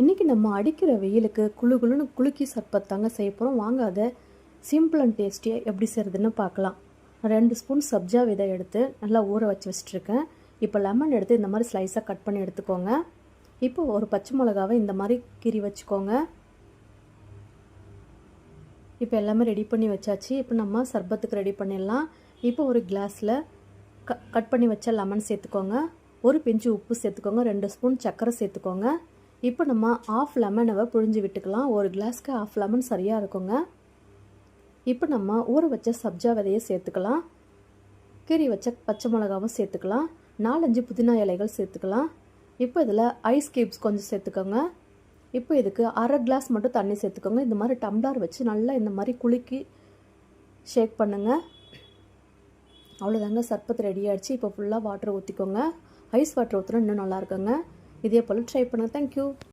இன்றைக்கி நம்ம அடிக்கிற வெயிலுக்கு குளு குளுன்னு குலுக்கி சர்பத் தாங்க செய்ய போகிறோம் வாங்க அதை சிம்பிள் அண்ட் டேஸ்டியாக எப்படி செய்கிறதுன்னு பார்க்கலாம். ரெண்டு ஸ்பூன் சப்ஜா விதை எடுத்து நல்லா ஊற வச்சு வச்சுட்ருக்கேன். இப்போ லெமன் எடுத்து இந்த மாதிரி ஸ்லைஸாக கட் பண்ணி எடுத்துக்கோங்க. இப்போ ஒரு பச்சை மிளகாவை இந்த மாதிரி கீறி வச்சுக்கோங்க. இப்போ எல்லாமே ரெடி பண்ணி வச்சாச்சு. இப்போ நம்ம சர்பத்துக்கு ரெடி பண்ணிடலாம். இப்போ ஒரு கிளாஸில் க கட் பண்ணி வச்ச லெமன் சேர்த்துக்கோங்க. ஒரு பிஞ்சு உப்பு சேர்த்துக்கோங்க. ரெண்டு ஸ்பூன் சர்க்கரை சேர்த்துக்கோங்க. இப்போ நம்ம ஆஃப் லெமனவை புழிஞ்சு விட்டுக்கலாம். ஒரு கிளாஸ்க்கு ஆஃப் லெமன் சரியாக இருக்குங்க. இப்போ நம்ம ஊற வச்ச சப்ஜா விதையை சேர்த்துக்கலாம். கீரி வச்ச பச்சை மிளகாவும் சேர்த்துக்கலாம். நாலஞ்சு புதினா இலைகள் சேர்த்துக்கலாம். இப்போ இதில் ஐஸ் கியூப்ஸ் கொஞ்சம் சேர்த்துக்கோங்க. இப்போ இதுக்கு அரை கிளாஸ் மட்டும் தண்ணி சேர்த்துக்கோங்க. இந்த மாதிரி டம்ளர் வச்சு நல்லா இந்த மாதிரி குலுக்கி ஷேக் பண்ணுங்கள் அவ்வளோதாங்க சர்பத் ரெடி ஆகிடுச்சு இப்போ ஃபுல்லாக வாட்டர் ஊற்றிக்கோங்க ஐஸ் வாட்டர் ஊற்றுனா இன்னும் நல்லா இருக்குங்க. இதே போல் ட்ரை பண்ணுங்கள் தேங்க்யூ